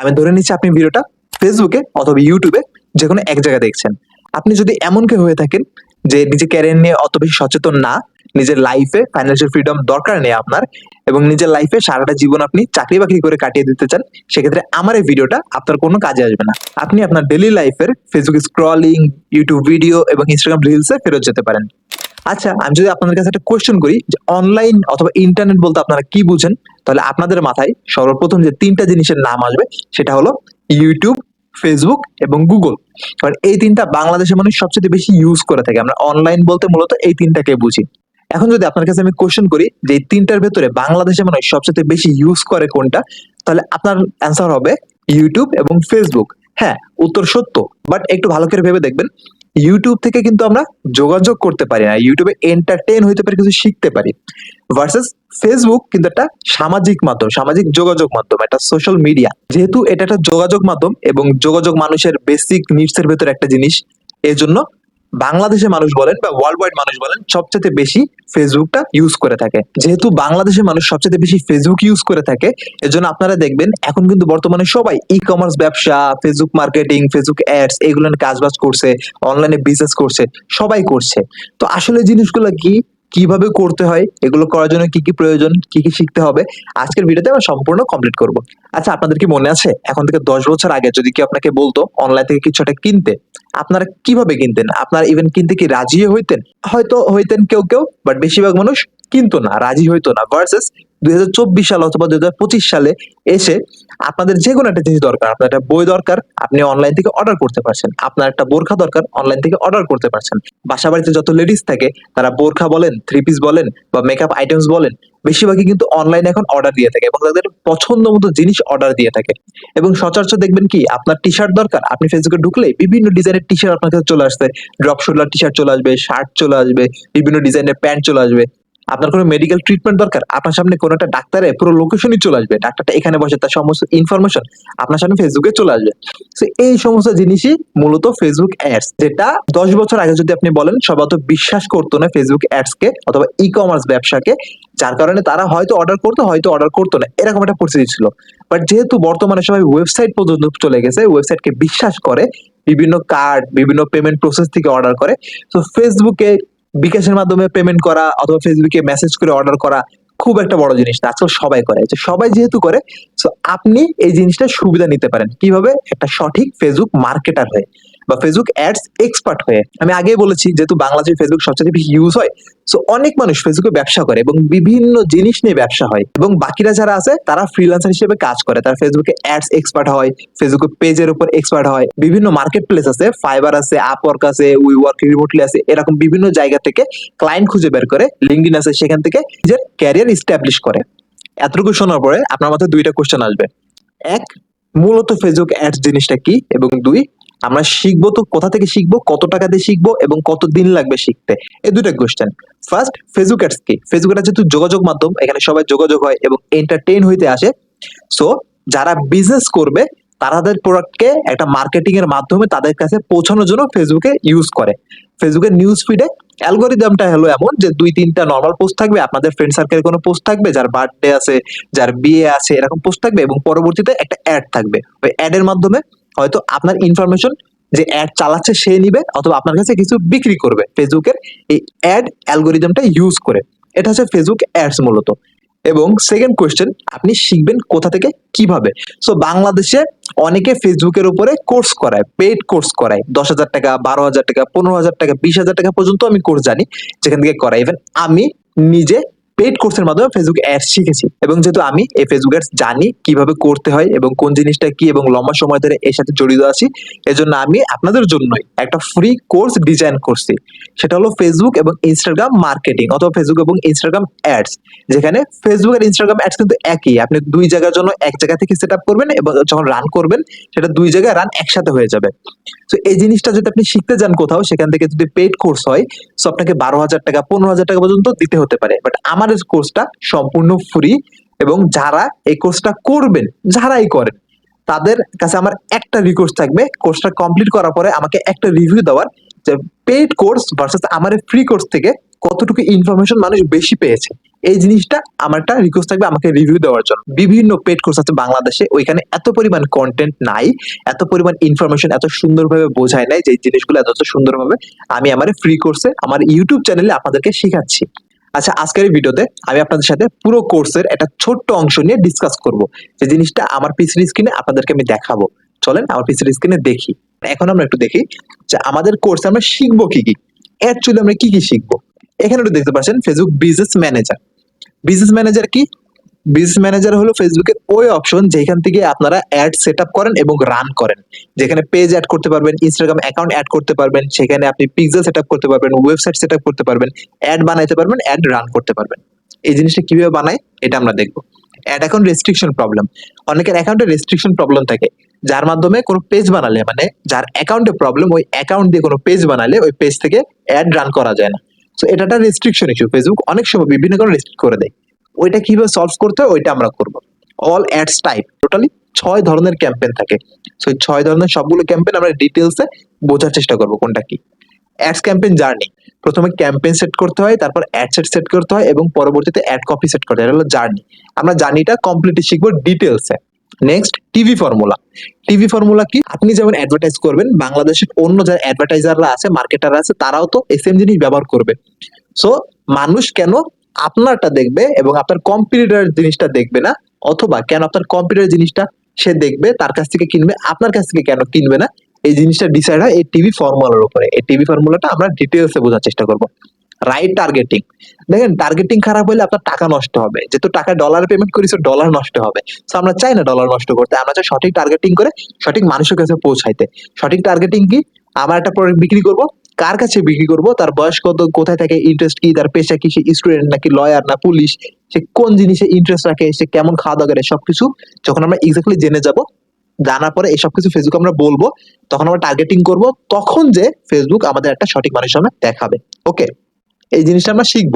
আমি ধরে নিচ্ছি আপনি ভিডিওটা ফেসবুকে অথবা ইউটিউবে যে কোনো এক জায়গায় দেখছেন। আপনি যদি এমন কেউ হয়ে থাকেন যে নিজের ক্যারিয়ার নিয়ে অত বেশি সচেতন না, নিজের লাইফে ফাইন্যান্সিয়াল ফ্রিডম দরকার নেই আপনার এবং নিজের লাইফে সারাটা জীবন আপনি চাকরি বাকরি করে কাটিয়ে দিতে চান, সেক্ষেত্রে আমার এই ভিডিওটা আপনার কোনো কাজে আসবে না। আপনি আপনার ডেলি লাইফের ফেসবুক স্ক্রলিং ইউটিউব ভিডিও এবং ইনস্টাগ্রাম রিলসে ফেরত যেতে পারেন। আচ্ছা আমি যদি আপনাদের কাছে একটা কোয়েশ্চেন করি যে অনলাইন অথবা ইন্টারনেট বলতে আপনারা কি বুঝেন? তাহলে আপনাদের মাথায় সর্বপ্রথম যে তিনটা জিনিসের নাম আসবে, সেটা হলো ইউটিউব ফেসবুক এবং গুগল কারণ এই তিনটা বাংলাদেশের মানুষ সবচেয়ে বেশি ইউজ করে থাকে। আমরা অনলাইন বলতে মূলত এই তিনটাকে বুঝি। এখন যদি আপনার কাছে আমি কোশ্চেন করি যে এই তিনটার ভেতরে বাংলাদেশের মানুষ সবচেয়ে বেশি ইউজ করে কোনটা, তাহলে আপনার অ্যান্সার হবে ইউটিউব এবং ফেসবুক হ্যাঁ উত্তর সত্য। বাট একটু ভালো করে ভেবে দেখবেন ইউটিউব থেকে কিন্তু আমরা যোগাযোগ করতে পারি না। ইউটিউবে এন্টারটেন হইতে পারি, কিছু শিখতে পারি। ভার্সেস ফেসবুক কিন্তু একটা সামাজিক মাধ্যম, সামাজিক যোগাযোগ মাধ্যম, একটা সোশ্যাল মিডিয়া যেহেতু এটা একটা যোগাযোগ মাধ্যম এবং যোগাযোগ মানুষের বেসিক নিডস এর ভেতরে একটা জিনিস, এজন্য বাংলাদেশের মানুষ বলেন বা ওয়ার্ল্ড ওয়াইড মানুষ বলেন সবচেয়ে বেশি ফেসবুকটা ইউজ করে থাকে। যেহেতু বাংলাদেশের মানুষ সবচেয়ে বেশি ফেসবুক ইউজ করে থাকে, এজন্য আপনারা দেখবেন এখন কিন্তু বর্তমানে সবাই ই কমার্স ব্যবসা ফেসবুক মার্কেটিং ফেসবুক অ্যাডস এগুলো কাজবাজ করছে অনলাইনে বিজনেস করছে, সবাই করছে। তো আসলে জিনিসগুলো কি, কীভাবে করতে হয়, এগুলো করার জন্য কি কি প্রয়োজন, কি কি শিখতে হবে, আজকের ভিডিওতে আমরা সম্পূর্ণ কমপ্লিট করব। আচ্ছা আপনাদের কি মনে আছে? এখন থেকে দশ বছর আগে যদি কি আপনাকে বলতো অনলাইন থেকে কিছু একটা কিনতে আপনারা কীভাবে কিনতেন? আপনারা ইভেন কিনতে কি রাজি হইতেন? হয়তো হইতেন কেউ কেউ বাট বেশিরভাগ মানুষ কিনতো না, রাজি হইতো না। ভার্সেস দুই সাল অথবা দুই হাজার পঁচিশ সালে এসে আপনাদের যে কোনো একটা জিনিস দরকার, আপনার একটা বই দরকার, আপনি অনলাইন থেকে অর্ডার করতে পারছেন। আপনার একটা বোরখা দরকার অনলাইন থেকে অর্ডার করতে পারছেন। বাসা বাড়িতে যত লেডিস থাকে, তারা বোরখা বলেন থ্রি পিস বলেন, বা মেকআপ আইটেমস বলেন বেশিরভাগই কিন্তু অনলাইনে এখন অর্ডার দিয়ে থাকে এবং তাদের পছন্দ মতো জিনিস অর্ডার দিয়ে থাকে। এবং সচরাচর দেখবেন কি, আপনার টি শার্ট দরকার, আপনি ফেসবুকে ঢুকলে বিভিন্ন ডিজাইনের টি শার্ট আপনার কাছে চলে আসছে। ড্রপ শোল্ডার টি শার্ট চলে আসবে শার্ট চলে আসবে, বিভিন্ন ডিজাইনের প্যান্ট চলে আসবে। আপনার কোনো মেডিকেল ট্রিটমেন্ট দরকার? আপনার সামনে কোনো একটা ডাক্তারে পুরো লোকেশনই চলে আসবে। ডাক্তারটা এখানে বসে, তার সমস্ত ইনফরমেশন আপনার সামনে ফেসবুকে চলে আসবে। তো এই সমস্ত জিনিসই মূলত ফেসবুক অ্যাডস যেটা দশ বছর আগে যদি আপনি বলেন সবাই অত বিশ্বাস করতো না ফেসবুক অ্যাডসকে অথবা ই কমার্স ব্যবসাকে, যার কারণে তারা হয়তো অর্ডার করতো, হয়তো অর্ডার করতো না। এরকম একটা পরিস্থিতি ছিল। বাট যেহেতু বর্তমানে সবাই ওয়েবসাইট পর্যন্ত চলে গেছে ওয়েবসাইটকে বিশ্বাস করে, বিভিন্ন কার্ড বিভিন্ন পেমেন্ট প্রসেস থেকে অর্ডার করে, তো ফেসবুকে বিকাশের মাধ্যমে পেমেন্ট করা অথবা ফেসবুকে মেসেজ করে অর্ডার করা খুব একটা বড় জিনিস না, আজকাল সবাই করে। সবাই যেহেতু করে তো আপনি এই জিনিসটা সুবিধা নিতে পারেন। কীভাবে? একটা সঠিক ফেসবুক মার্কেটার হয়ে। বা ফেসবুক অ্যাডস এক্সপার্ট হয়ে। আমি আগেই বলেছি, যেহেতু বাংলাদেশে ফেসবুক সবচেয়ে বেশি ইউজ হয় সো অনেক মানুষ ফেসবুকে ব্যবসা করে এবং বিভিন্ন জিনিস নিয়ে ব্যবসা হয়। এবং বাকিরা যারা আছে, তারা ফ্রিল্যান্সার হিসেবে কাজ করে। তারা ফেসবুকে অ্যাডস এক্সপার্ট হয় ফেসবুক পেজের উপর এক্সপার্ট হয়। বিভিন্ন মার্কেট প্লেস আছে ফাইবার আছে আপওয়ার্ক আছে উই ওয়ার্ক রিমোটলি আছে, এরকম বিভিন্ন জায়গা থেকে ক্লায়েন্ট খুঁজে বের করে লিঙ্কডিন আছে, সেখান থেকে নিজের ক্যারিয়ার স্ট্যাবলিশ করে। এতটুকু শোনার পরে আপনার মাথায় দুইটা কোশ্চেন আসবে। এক, মূলত ফেসবুক অ্যাডস জিনিসটা কি? এবং দুই আমরা শিখব তো কোথা থেকে শিখব, কত টাকা দিয়ে শিখব এবং কত দিন লাগবে শিখতে? এই দুটো কোশ্চেন ফার্স্ট ফেসবুক অ্যাডস কি? ফেসবুক অ্যাডস যেহেতু যোগাযোগ মাধ্যম, এখানে সবাই যোগাযোগ হয় এবং এন্টারটেইন হইতে আসে। সো যারা বিজনেস করবে তাদের প্রোডাক্টকে একটা মার্কেটিং এর মাধ্যমে তাদের কাছে পৌঁছানোর জন্য ফেসবুকে ইউজ করে। ফেসবুকের নিউজ ফিডে অ্যালগোরিদমটা হলো এমন যে দুই, তিনটা নর্মাল পোস্ট থাকবে, আপনাদের ফ্রেন্ড সার্কেলের কোনো পোস্ট থাকবে, যার বার্থডে আছে, যার বিয়ে আছে, এরকম পোস্ট থাকবে এবং পরবর্তীতে একটা অ্যাড থাকবে। ওই অ্যাডের মাধ্যমে হয়তো আপনার ইনফরমেশন যে অ্যাড চালাচ্ছে সে নিবে অথবা আপনার কাছে কিছু বিক্রি করবে। ফেসবুকের এই অ্যাড অ্যালগোরিদমটা ইউজ করে। এটা হচ্ছে ফেসবুক অ্যাডস মূলত। এবং সেকেন্ড কোয়েশ্চেন আপনি শিখবেন কোথা থেকে, কীভাবে? সো বাংলাদেশে অনেকে ফেসবুকের উপরে কোর্স করায় পেড কোর্স করায়। দশ হাজার টাকা, বারো হাজার টাকা, পনেরো হাজার টাকা, বিশ হাজার টাকা পর্যন্ত আমি কোর্স জানি, যেখান থেকে করাই ইভেন আমি নিজে পেড কোর্সের মাধ্যমে ফেসবুক অ্যাডস শিখেছি। এবং যেহেতু আমি এই ফেসবুক অ্যাডস জানি কীভাবে করতে হয় এবং কোন জিনিসটা কি এবং লম্বা সময় ধরে এর সাথে জড়িত আছি, এজন্য আমি আপনাদের জন্যই একটা ফ্রি কোর্স ডিজাইন করছি। সেটা হলো ফেসবুক এবং ইনস্টাগ্রাম মার্কেটিং অথবা ফেসবুক এবং ইনস্টাগ্রাম অ্যাডস যেখানে ফেসবুক আর ইনস্টাগ্রাম অ্যাডস কিন্তু একই। আপনি দুই জায়গার জন্য এক জায়গা থেকে সেট করবেন এবং যখন রান করবেন, সেটা দুই জায়গায় রান একসাথে হয়ে যাবে। তো এই জিনিসটা যদি আপনি শিখতে যান কোথাও, সেখান থেকে যদি পেড কোর্স হয় সো আপনাকে বারো হাজার টাকা, পনেরো হাজার টাকা পর্যন্ত দিতে হতে পারে। বাট আমার কোর্সটা সম্পূর্ণ ফ্রি এবং যারা এই কোর্সটা করবেন, যারাই করেন, তাদের কাছে আমার একটা রিকোয়েস্ট থাকবে। কোর্সটা কমপ্লিট করার পরে আমাকে একটা রিভিউ দেওয়ার যে পেইড কোর্স ভার্সেস আমার ফ্রি কোর্স থেকে কতটুকু ইনফরমেশন মানুষ বেশি পেয়েছে। এই জিনিসটা আমার একটা রিকোয়েস্ট থাকবে আমাকে রিভিউ দেওয়ার জন্য। বিভিন্ন পেড কোর্স আছে বাংলাদেশে, ওইখানে এত পরিমাণ কন্টেন্ট নাই, এত পরিমাণ ইনফরমেশন এত সুন্দরভাবে বোঝায় নাই যে জিনিসগুলো এত সুন্দরভাবে আমি আমার ফ্রি কোর্সে আমার ইউটিউব চ্যানেলে আপনাদেরকে শেখাচ্ছি। আচ্ছা আজকের ভিডিওতে আমি আপনাদের সাথে পুরো কোর্সের একটা ছোট্ট অংশ নিয়ে ডিসকাস করব। যে জিনিসটা আমার পিসির স্ক্রিনে আপনাদেরকে আমি দেখাবো। চলেন আমার পিসির স্ক্রিনে দেখি। এখন আমরা একটু দেখি যে আমাদের কোর্সে আমরা শিখব কি কি? অ্যাকচুয়ালি আমরা কি কি শিখব? এখানে একটু দেখতে পাচ্ছেন Facebook business manager business manager কি? বিজনেস ম্যানেজার হলো ফেসবুকের ওই অপশন যেখান থেকে আপনারা অ্যাড সেট করেন এবং রান করেন। যেখানে পেজ অ্যাড করতে পারবেন ইনস্টাগ্রাম অ্যাকাউন্ট অ্যাড করতে পারবেন, সেখানে আপনি পিক্সেল সেট করতে পারবেন ওয়েবসাইট সেট করতে পারবেন অ্যাড বানাইতে পারবেন অ্যাড রান করতে পারবেন। এই জিনিসটা কীভাবে বানায় এটা আমরা দেখব। অ্যাড অ্যাকাউন্ট রেস্ট্রিকশন প্রবলেম অনেকের অ্যাকাউন্টে রেস্ট্রিকশন প্রবলেম থাকে, যার মাধ্যমে কোনো পেজ বানালে মানে যার অ্যাকাউন্টে প্রবলেম ওই অ্যাকাউন্ট দিয়ে কোনো পেজ বানালে ওই পেজ থেকে অ্যাড রান করা যায় না। সো এটা একটা রেস্ট্রিকশন ইস্যু ফেসবুক অনেক সময় বিভিন্ন কারণে রেস্ট্রিক্ট করে দেয়। ওইটা কীভাবে সলভ করতে হয়, ওইটা আমরা করব। অল অ্যাডস টাইপ টোটালি ছয় ধরনের ক্যাম্পেইন থাকে। সো ছয় ধরনের সবগুলো ক্যাম্পেইন আমরা ডিটেলসে বোঝার চেষ্টা করব কোনটা কি। অ্যাডস ক্যাম্পেইন জার্নি প্রথমে ক্যাম্পেইন সেট করতে হয়, তারপর অ্যাড সেট সেট করতে হয় এবং পরবর্তীতে অ্যাড কপি সেট করতে হয়, এটা হলো জার্নি আমরা জার্নিটা কমপ্লিটলি শিখব ডিটেলসে next TV formula TV formula কি? আপনি যেমন অ্যাডভার্টাইজ করবেন, বাংলাদেশের অন্য যারা অ্যাডভার্টাইজাররা আছে মার্কেটাররা আছে, তারাও তো সেম জিনিস ব্যবহার করবে। সো মানুষ কেন আপনারটা দেখবে এবং আপনার কম্পিউটার জিনিসটা দেখবে না, অথবা কেন আপনার কম্পিউটার জিনিসটা সে দেখবে, তার কাছ থেকে কিনবে, আপনার কাছ থেকে কেন কিনবে না, এই জিনিসটা ডিসাইড হয় এই টিভি ফর্মুলার উপরে। এই টিভি ফর্মুলাটা আমরা ডিটেলসে বোঝার চেষ্টা করব। রাইট টার্গেটিং দেখেন টার্গেটিং খারাপ হলে আপনার টাকা নষ্ট হবে। যেহেতু টাকা ডলার পেমেন্ট করি ডলার নষ্ট হবে। তো আমরা চাই না ডলার নষ্ট করতে। আমরা চাই সঠিক টার্গেটিং করে সঠিক মানুষের কাছে পৌঁছাইতে। সঠিক টার্গেটিং কি? আমার একটা প্রোডাক্ট বিক্রি করব কার কাছে বিক্রি করব? তার বয়স কত? কোথায় থাকে? ইন্টারেস্ট কি? তার পেশা কি? সে স্টুডেন্ট নাকি লয়ার না পুলিশ সে কোন জিনিসে ইন্টারেস্ট রাখে? সে কেমন খাওয়া দাওয়া করে? সবকিছু যখন আমরা এক্স্যাক্টলি জেনে যাব, জানার পরে এই সবকিছু ফেসবুক আমরা বলব, তখন আমরা টার্গেটিং করব, তখন যে ফেসবুক আমাদের একটা সঠিক মানুষের সামনে দেখাবে। ওকে এই জিনিসটা আমরা শিখব।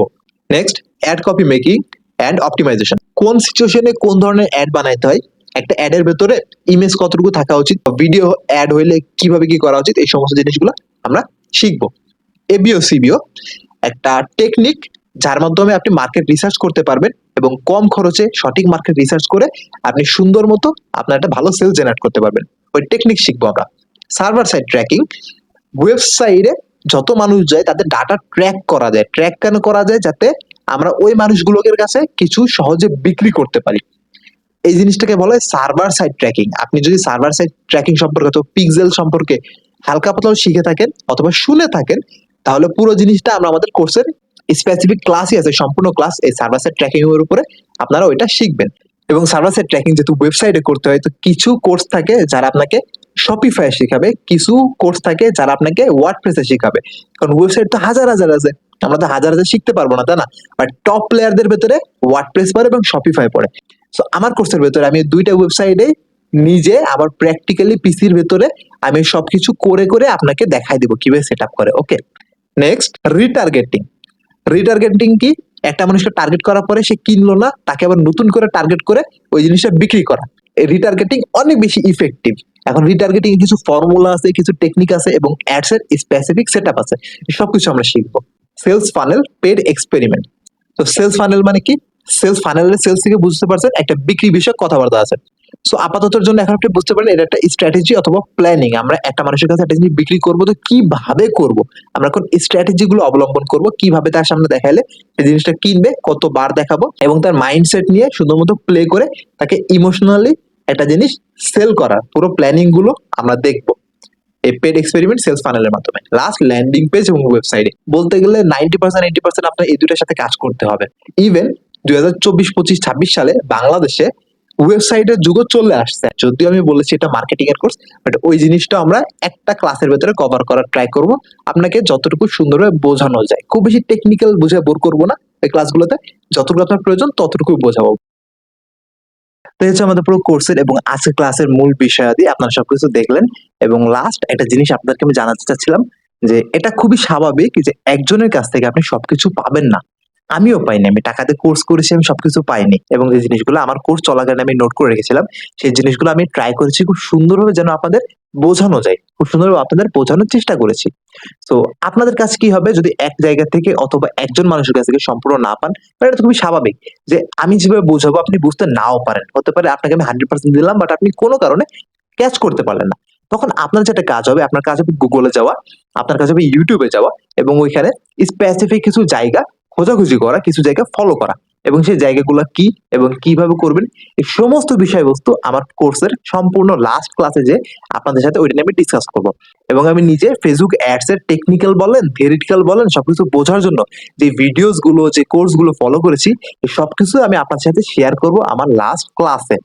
Next ad copy making and optimisation কোন সিচুয়েশনে কোন ধরনের অ্যাড বানাইতে হয়? একটা অ্যাডের ভেতরে ইমেজ কতটুকু থাকা উচিত? ভিডিও অ্যাড হইলে কীভাবে কি করা উচিত? এই সমস্ত জিনিসগুলো আমরা শিখব। এবিও সিবিও একটা টেকনিক যার মাধ্যমে আপনি মার্কেট রিসার্চ করতে পারবেন এবং কম খরচে সঠিক মার্কেট রিসার্চ করে আপনি সুন্দর মতো আপনার একটা ভালো সেল জেনারেট করতে পারবেন। ওই টেকনিক শিখব আমরা। সার্ভার সাইড ট্র্যাকিং ওয়েবসাইটে যত মানুষ যায় তাদের ডাটা ট্র্যাক করা যায়। ট্র্যাক কেন করা যায়? যাতে আমরা ওই মানুষগুলোর কাছে কিছু সহজে বিক্রি করতে পারি। এই জিনিসটাকে বলা হয় সার্ভার সাইড ট্র্যাকিং আপনি যদি সার্ভার সাইড ট্র্যাকিং সম্পর্কে অথবা পিক্সেল সম্পর্কে হালকা পাতলা শিখে থাকেন অথবা শুনে থাকেন, তাহলে পুরো জিনিসটা আমরা আমাদের কোর্সের স্পেসিফিক ক্লাসই আছে, সম্পূর্ণ ক্লাস এই সার্ভার সাইড ট্র্যাকিং এর উপরে আপনারা ওইটা শিখবেন। এবং সার্ভার সাইড ট্র্যাকিং যেহেতু ওয়েবসাইটে করতে হয়, তো কিছু কোর্স থাকে যারা আপনাকে শপিফাই শেখাবে, কিছু কোর্স থাকে যারা আপনাকে ওয়ার্ড প্রেসে শেখাবে। কারণ ওয়েবসাইট তো হাজার হাজার আছে, আমরা তো হাজার হাজার শিখতে পারব না, তাই না? বাট টপ প্লেয়ারদের ভেতরে ওয়ার্ড প্রেস পড়ে এবং শপিফাই পড়ে। সো আমার কোর্সের ভেতরে আমি দুইটা ওয়েবসাইটে নিজে আবার প্র্যাকটিক্যালি পিসির ভেতরে আমি সবকিছু করে করে আপনাকে দেখাই দিব কীভাবে সেট করে ওকে নেক্সট রিটার্গেটিং রিটার্গেটিং কি? একটা মানুষকে টার্গেট করার পরে সে কিনলো না, তাকে আবার নতুন করে টার্গেট করে ওই জিনিসটা বিক্রি করা। রিটার্গেটিং অনেক বেশি ইফেক্টিভ এখন রিটার্গেটিং কিছু ফর্মুলা আছে, কিছু টেকনিক আছে এবং অ্যাডস এর স্পেসিফিক সেট আছে। সবকিছু আমরা শিখব। সেলস ফানেল পেড এক্সপেরিমেন্ট তো সেলস ফানেল মানে কি? সেলস ফানেলের সেলস থেকে বুঝতে পারছেন একটা বিক্রি বিষয়ক কথাবার্তা আছে। সো আপাততর জন্য এখন আপনি বুঝতে পারেন এটা একটা স্ট্র্যাটেজি অথবা প্ল্যানিং আমরা একটা মানুষের কাছে একটা জিনিস বিক্রি করব তো কীভাবে করব? আমরা কোন স্ট্র্যাটেজি গুলো অবলম্বন করব, কীভাবে তার সামনে দেখাইলে এই জিনিসটা কিনবে, কতবার দেখাবো এবং তার মাইন্ডসেট নিয়ে সুন্দর মতো প্লে করে তাকে ইমোশনালি একটা জিনিস সেল করার পুরো প্ল্যানিংগুলো আমরা দেখব। এই পেড এক্সপেরিমেন্ট সেলস ফানেলের মাধ্যমে। লাস্ট ল্যান্ডিং পেজ এবং ওয়েবসাইটে বলতে গেলে নাইনটি পার্সেন্ট এইটি পার্সেন্ট আপনার এই দুটার সাথে কাজ করতে হবে। ইভেন দুই হাজার চব্বিশ, পঁচিশ, ছাব্বিশ সালে বাংলাদেশে ওয়েবসাইটের যুগও চলে আসছে। যদিও আমি বলেছি এটা মার্কেটিং এর কোর্স বাট ওই জিনিসটা আমরা একটা ক্লাসের ভেতরে কভার করার ট্রাই করব। আপনাকে যতটুকু সুন্দরভাবে বোঝানো যায়। খুব বেশি টেকনিক্যাল বুঝে বোর করব না এই ক্লাসগুলোতে যতটুকু আপনার প্রয়োজন ততটুকু বোঝাবো। তো হচ্ছে আমাদের পুরো কোর্সের এবং আজকের ক্লাসের মূল বিষয়াদি আপনারা সবকিছু দেখলেন। এবং লাস্ট একটা জিনিস আপনাদেরকে আমি জানাতে চাচ্ছিলাম যে, এটা খুবই স্বাভাবিক যে একজনের কাছ থেকে আপনি সবকিছু পাবেন না। আমিও পাইনি, আমি টাকাতে কোর্স করেছি, আমি সবকিছু পাইনি। এবং যে জিনিসগুলো আমার কোর্স চলাকালীন আমি নোট করে রেখেছিলাম। সেই জিনিসগুলো আমি ট্রাই করেছি, খুব সুন্দরভাবে যেন আপনাদের বোঝানো যায়, খুব সুন্দরভাবে আপনাদের বোঝানোর চেষ্টা করেছি। তো আপনাদের কাছে কি হবে? যদি এক জায়গা থেকে অথবা একজন মানুষের কাছ থেকে সম্পূর্ণ না পান এটা তো খুবই স্বাভাবিক যে আমি যেভাবে বোঝাবো, আপনি বুঝতে নাও পারেন। হতে পারে আপনাকে আমি হান্ড্রেড পার্সেন্ট দিলাম বাট আপনি কোনো কারণে ক্যাচ করতে পারলেন না। তখন আপনার যেটা কাজ হবে, আপনার কাজ হবে গুগলে যাওয়া, আপনার কাজ হবে ইউটিউবে যাওয়া, এবং ওইখানে স্পেসিফিক কিছু জায়গা খোঁজাখুঁজি করা, কিছু জায়গা ফলো করা। এবং সেই জায়গাগুলো কি এবং কীভাবে করবেন, এই সমস্ত বিষয়বস্তু আমার কোর্সের সম্পূর্ণ লাস্ট ক্লাসে যে আপনাদের সাথে ওইটা নিয়ে আমি ডিসকাস করব। এবং আমি নিজে ফেসবুক অ্যাডস এর টেকনিক্যাল বলেন থিওরিটিক্যাল বলেন, সবকিছু বোঝার জন্য যে ভিডিওসগুলো যে কোর্সগুলো ফলো করেছি সবকিছু আমি আপনার সাথে শেয়ার করব আমার লাস্ট ক্লাসে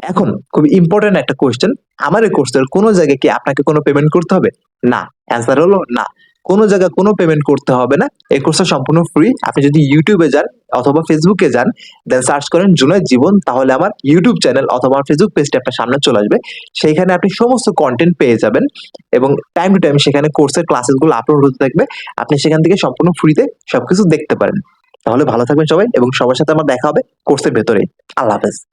এখন খুব ইম্পর্টেন্ট একটা কোয়েশ্চেন আমার এই কোর্সের কোনো জায়গায় কি আপনাকে কোনো পেমেন্ট করতে হবে? না। অ্যান্সার হলো না। কোনো জায়গায় কোনো পেমেন্ট করতে হবে না। এই কোর্সটা সম্পূর্ণ ফ্রি আপনি যদি ইউটিউবে যান অথবা ফেসবুকে যান দেন সার্চ করেন জুনাই জীবন, তাহলে আমার ইউটিউব চ্যানেল অথবা আমার ফেসবুক পেজটা আপনার সামনে চলে আসবে। সেইখানে আপনি সমস্ত কন্টেন্ট পেয়ে যাবেন এবং টাইম টু টাইম সেখানে কোর্সের ক্লাসেসগুলো আপলোড হতে থাকবে। আপনি সেখান থেকে সম্পূর্ণ ফ্রিতে সবকিছু দেখতে পারেন। তাহলে ভালো থাকবেন সবাই এবং সবার সাথে আমার দেখা হবে কোর্সের ভেতরেই। আল্লাহ হাফেজ।